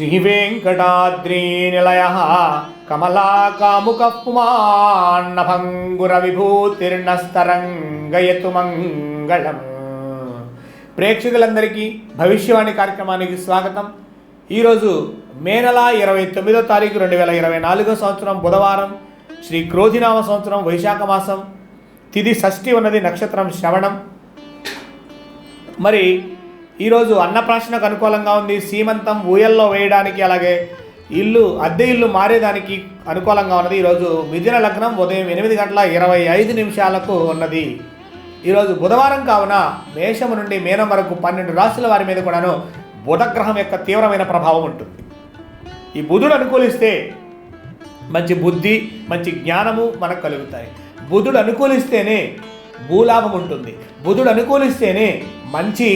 శ్రీవేంకటాద్రీనిలయ కమలాకాముక పుమాన్నభంగుర విభూతిర్ణస్తరంగయతు మంగళం ప్రేక్షకులందరికీ భవిష్యవాణి కార్యక్రమానికి స్వాగతం. ఈరోజు మే నెల ఇరవై తొమ్మిదో తారీఖు రెండు వేల ఇరవై నాలుగో సంవత్సరం బుధవారం శ్రీ క్రోధినామ సంవత్సరం వైశాఖ మాసం. తిది షష్ఠి ఉన్నది నక్షత్రం శ్రవణం. మరి ఈరోజు అన్నప్రాశనకు అనుకూలంగా ఉంది. సీమంతం ఊయల్లో వేయడానికి అలాగే ఇల్లు అద్దె ఇల్లు మారేదానికి అనుకూలంగా ఉన్నది. ఈరోజు మిథున లగ్నం ఉదయం ఎనిమిది గంటల ఇరవై ఐదు నిమిషాలకు ఉన్నది. ఈరోజు బుధవారం కావున మేషము నుండి మీనం వరకు పన్నెండు రాశుల వారి మీద కూడాను బుధగ్రహం యొక్క తీవ్రమైన ప్రభావం ఉంటుంది. ఈ బుధుడు అనుకూలిస్తే మంచి బుద్ధి మంచి జ్ఞానము మనకు కలుగుతాయి. బుధుడు అనుకూలిస్తేనే భూలాభం ఉంటుంది. బుధుడు అనుకూలిస్తేనే మంచి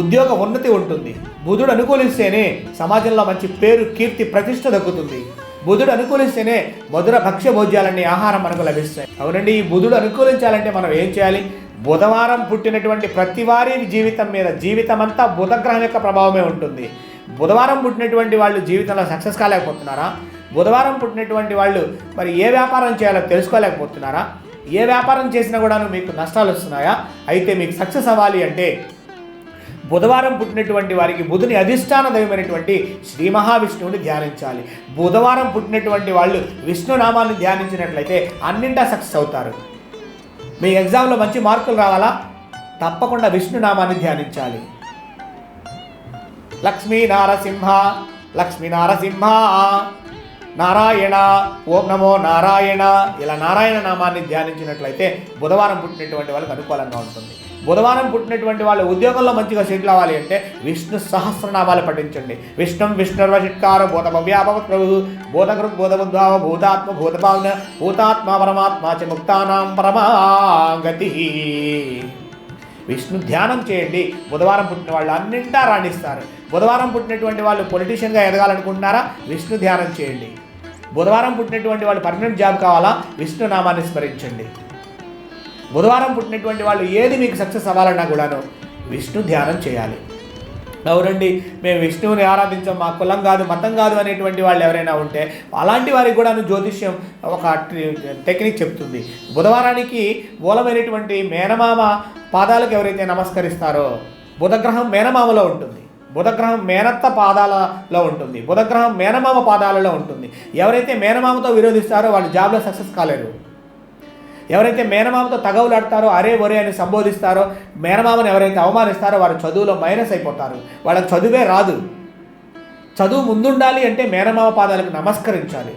ఉద్యోగ ఉన్నతి ఉంటుంది. బుధుడు అనుకూలిస్తేనే సమాజంలో మంచి పేరు కీర్తి ప్రతిష్ట దక్కుతుంది. బుధుడు అనుకూలిస్తేనే మధుర భక్ష్య భోజ్యాలన్నీ ఆహారం మనకు లభిస్తాయి. అవునండి ఈ బుధుడు అనుకూలించాలంటే మనం ఏం చేయాలి? బుధవారం పుట్టినటువంటి ప్రతి వారి జీవితం మీద జీవితం అంతా బుధగ్రహం యొక్క ప్రభావమే ఉంటుంది. బుధవారం పుట్టినటువంటి వాళ్ళు జీవితంలో సక్సెస్ కాలేకపోతున్నారా? బుధవారం పుట్టినటువంటి వాళ్ళు మరి ఏ వ్యాపారం చేయాలో తెలుసుకోలేకపోతున్నారా? ఏ వ్యాపారం చేసినా కూడాను మీకు నష్టాలు వస్తున్నాయా? అయితే మీకు సక్సెస్ అవ్వాలి అంటే బుధవారం పుట్టినటువంటి వారికి బుధుని అధిష్టాన దైవమైనటువంటి శ్రీ మహావిష్ణువుని ధ్యానించాలి. బుధవారం పుట్టినటువంటి వాళ్ళు విష్ణునామాన్ని ధ్యానించినట్లయితే అన్నింటా సక్సెస్ అవుతారు. మీ ఎగ్జామ్లో మంచి మార్కులు రావాలా? తప్పకుండా విష్ణునామాన్ని ధ్యానించాలి. లక్ష్మీ నారసింహ లక్ష్మీ నారసింహ నారాయణ ఓం నమో నారాయణ ఇలా నారాయణ నామాన్ని ధ్యానించినట్లయితే బుధవారం పుట్టినటువంటి వాళ్ళకి అనుకూలంగా ఉంటుంది. బుధవారం పుట్టినటువంటి వాళ్ళు ఉద్యోగంలో మంచిగా సెటిల్ అవ్వాలి అంటే విష్ణు సహస్రనామాలు పఠించండి. విష్ణు విష్ణుర్వ షిట్కార బోధ వ్యాపక ప్రభు భూతకృత్ బోధముద్భావ భూతాత్మ భూతభావన భూతాత్మ పరమాత్మ చ ముక్తానాం పరమాగతి. విష్ణు ధ్యానం చేయండి. బుధవారం పుట్టిన వాళ్ళు అన్నింటా రాణిస్తారు. బుధవారం పుట్టినటువంటి వాళ్ళు పొలిటీషియన్గా ఎదగాలనుకుంటున్నారా? విష్ణు ధ్యానం చేయండి. బుధవారం పుట్టినటువంటి వాళ్ళు పర్మనెంట్ జాబ్ కావాలా? విష్ణు నామాన్ని స్మరించండి. బుధవారం పుట్టినటువంటి వాళ్ళు ఏది మీకు సక్సెస్ అవ్వాలన్నా కూడాను విష్ణు ధ్యానం చేయాలి. అవునండి మేము విష్ణువుని ఆరాధించాం మా కులం కాదు మతం కాదు అనేటువంటి వాళ్ళు ఎవరైనా ఉంటే అలాంటి వారికి కూడా జ్యోతిష్యం ఒక టెక్నిక్ చెప్తుంది. బుధవారానికి మూలమైనటువంటి మేనమామ పాదాలకు ఎవరైతే నమస్కరిస్తారో బుధగ్రహం మేనమామలో ఉంటుంది. బుధగ్రహం మేనత్త పాదాలలో ఉంటుంది. బుధగ్రహం మేనమామ పాదాలలో ఉంటుంది. ఎవరైతే మేనమామతో విరోధిస్తారో వాళ్ళు జాబ్లో సక్సెస్ కాలేరు. ఎవరైతే మేనమామతో తగవులాడతారో అరే ఒరే అని సంబోధిస్తారో మేనమామను ఎవరైతే అవమానిస్తారో వారు చదువులో మైనస్ అయిపోతారు. వాళ్ళకి చదువే రాదు. చదువు ముందుండాలి అంటే మేనమామ పాదాలకు నమస్కరించాలి.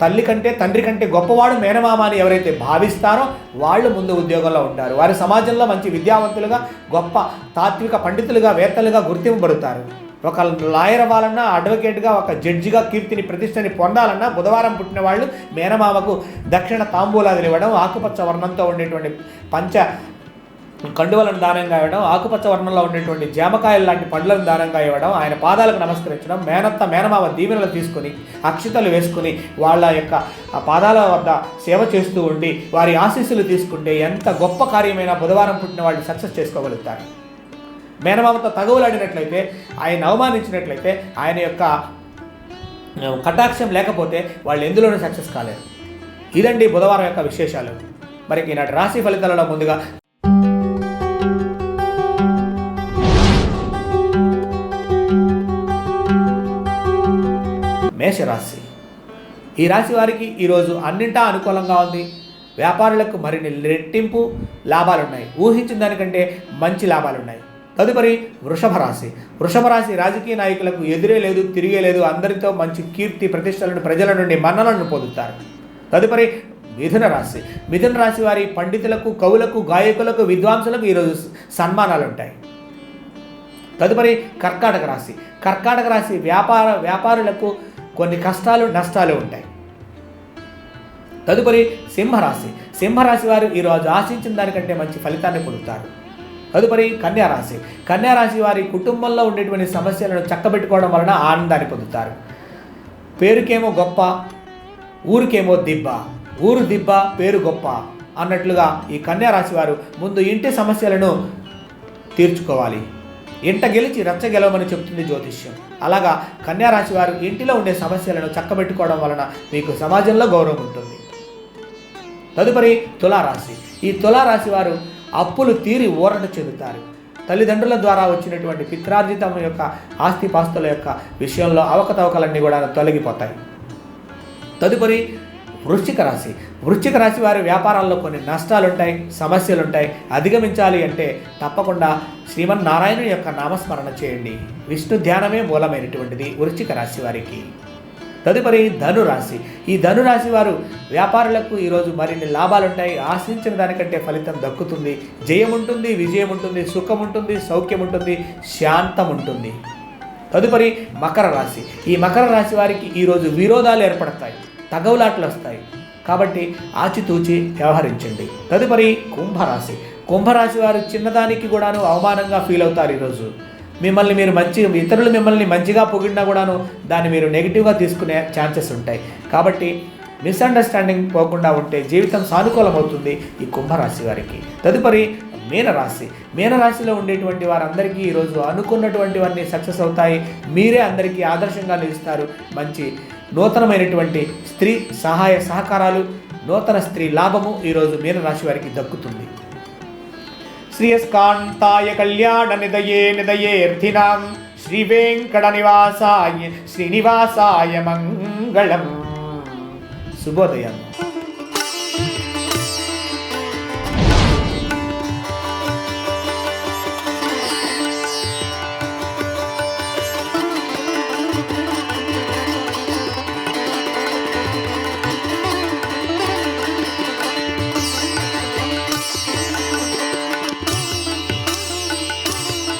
తల్లి కంటే తండ్రి కంటే గొప్పవాడు మేనమామ అని ఎవరైతే భావిస్తారో వాళ్ళు ముందు ఉద్యోగంలో ఉంటారు. వారి సమాజంలో మంచి విద్యావంతులుగా గొప్ప తాత్విక పండితులుగా వేత్తలుగా గుర్తింపబడతారు. ఒక లాయర్ అవ్వాలన్నా అడ్వకేట్గా ఒక జడ్జిగా కీర్తిని ప్రతిష్టని పొందాలన్నా బుధవారం పుట్టిన వాళ్ళు మేనమామకు దక్షిణ తాంబూలాదులు ఇవ్వడం ఆకుపచ్చ వర్ణంతో ఉండేటువంటి పంచ కండువలను దానంగా ఇవ్వడం ఆకుపచ్చ వర్ణంలో ఉండేటువంటి జామకాయలు లాంటి పండ్లను దానంగా ఇవ్వడం ఆయన పాదాలకు నమస్కరించడం మేనత్త మేనమామ దీవెనలు తీసుకుని అక్షతలు వేసుకుని వాళ్ళ యొక్క ఆ పాదాల వద్ద సేవ చేస్తూ ఉండి వారి ఆశీస్సులు తీసుకుంటే ఎంత గొప్ప కార్యమైనా బుధవారం పుట్టిన వాళ్ళు సక్సెస్ చేసుకోగలుగుతారు. మేనమామతో తగవులాడినట్లయితే ఆయన అవమానించినట్లయితే ఆయన యొక్క కటాక్షం లేకపోతే వాళ్ళు ఎందులోనూ సక్సెస్ కాలేరు. ఇదండి బుధవారం యొక్క విశేషాలు. మరి ఈనాటి రాశి ఫలితాలలో ముందుగా మేషరాశి. ఈ రాశి వారికి ఈరోజు అన్నింటా అనుకూలంగా ఉంది. వ్యాపారులకు మరిన్ని రెట్టింపు లాభాలున్నాయి. ఊహించిన దానికంటే మంచి లాభాలున్నాయి. తదుపరి వృషభ రాశి వృషభ రాశి రాజకీయ నాయకులకు ఎదురే లేదు తిరిగే లేదు అందరితో మంచి కీర్తి ప్రతిష్టలను ప్రజల నుండి మన్నలను పొందుతారు. తదుపరి మిథున రాశి. మిథున రాశి వారి పండితులకు కవులకు గాయకులకు విద్వాంసులకు ఈరోజు సన్మానాలు ఉంటాయి. తదుపరి కర్కాటక రాశి. కర్కాటక రాశి వ్యాపార వ్యాపారులకు కొన్ని కష్టాలు నష్టాలు ఉంటాయి. తదుపరి సింహరాశి. సింహరాశి వారు ఈరోజు ఆశించిన దానికంటే మంచి ఫలితాన్ని పొందుతారు. తదుపరి కన్యారాశి. కన్యారాశి వారి కుటుంబంలో ఉండేటువంటి సమస్యలను చక్కబెట్టుకోవడం వలన ఆనందాన్ని పొందుతారు. పేరుకేమో గొప్ప ఊరికేమో దిబ్బ. ఊరు దిబ్బ పేరు గొప్ప అన్నట్లుగా ఈ కన్యారాశి వారు ముందు ఇంటి సమస్యలను తీర్చుకోవాలి. ఇంట గెలిచి రచ్చ గెలవమని చెప్తుంది జ్యోతిష్యం. అలాగా కన్యారాశి వారు ఇంటిలో ఉండే సమస్యలను చక్కబెట్టుకోవడం వలన మీకు సమాజంలో గౌరవం ఉంటుంది. తదుపరి తులారాశి. ఈ తులారాశి వారు అప్పులు తీరి ఊరట చెందుతారు. తల్లిదండ్రుల ద్వారా వచ్చినటువంటి పిత్రార్జితం యొక్క ఆస్తిపాస్తుల యొక్క విషయంలో అవకతవకలన్నీ కూడా తొలగిపోతాయి. తదుపరి వృశ్చిక రాశి. వృశ్చిక రాశి వారి వ్యాపారాల్లో కొన్ని నష్టాలు ఉంటాయి సమస్యలు ఉంటాయి అధిగమించాలి అంటే తప్పకుండా శ్రీమన్నారాయణుని యొక్క నామస్మరణ చేయండి. విష్ణు ధ్యానమే మూలమైనటువంటిది వృశ్చిక రాశి వారికి. తదుపరి ధనురాశి. ఈ ధనురాశి వారు వ్యాపారులకు ఈరోజు మరిన్ని లాభాలు ఉంటాయి ఆశించిన దానికంటే ఫలితం దక్కుతుంది. జయం ఉంటుంది విజయం ఉంటుంది సుఖం ఉంటుంది సౌఖ్యం ఉంటుంది శాంతం ఉంటుంది తదుపరి మకర రాశి. ఈ మకర రాశి వారికి ఈరోజు విరోధాలు ఏర్పడతాయి. తగవులాట్లు వస్తాయి కాబట్టి ఆచితూచి వ్యవహరించండి. తదుపరి కుంభరాశి. కుంభరాశి వారు చిన్నదానికి కూడాను అవమానంగా ఫీల్ అవుతారు ఈరోజు. మిమ్మల్ని మీరు మంచి ఇతరులు మిమ్మల్ని మంచిగా పొగిడినా కూడాను దాన్ని మీరు నెగిటివ్గా తీసుకునే ఛాన్సెస్ ఉంటాయి. కాబట్టి మిస్అండర్స్టాండింగ్ పోకుండా ఉంటే జీవితం సానుకూలమవుతుంది ఈ కుంభరాశి వారికి. తదుపరి మీనరాశి. మీనరాశిలో ఉండేటువంటి వారందరికీ ఈరోజు అనుకున్నటువంటివన్నీ సక్సెస్ అవుతాయి. మీరే అందరికీ ఆదర్శంగా నిలుస్తారు. మంచి నూతనమైనటువంటి స్త్రీ సహాయ సహకారాలు నూతన స్త్రీ లాభము ఈరోజు మీనరాశి వారికి దక్కుతుంది. ஸ்ரீயஸ்காந்தாய கல்யாண நிதையே நிதையேர்த்தினாம் ஸ்ரீவேங்கடநிவாசாய ஸ்ரீனிவாசாய மங்களம் சுபோதயம்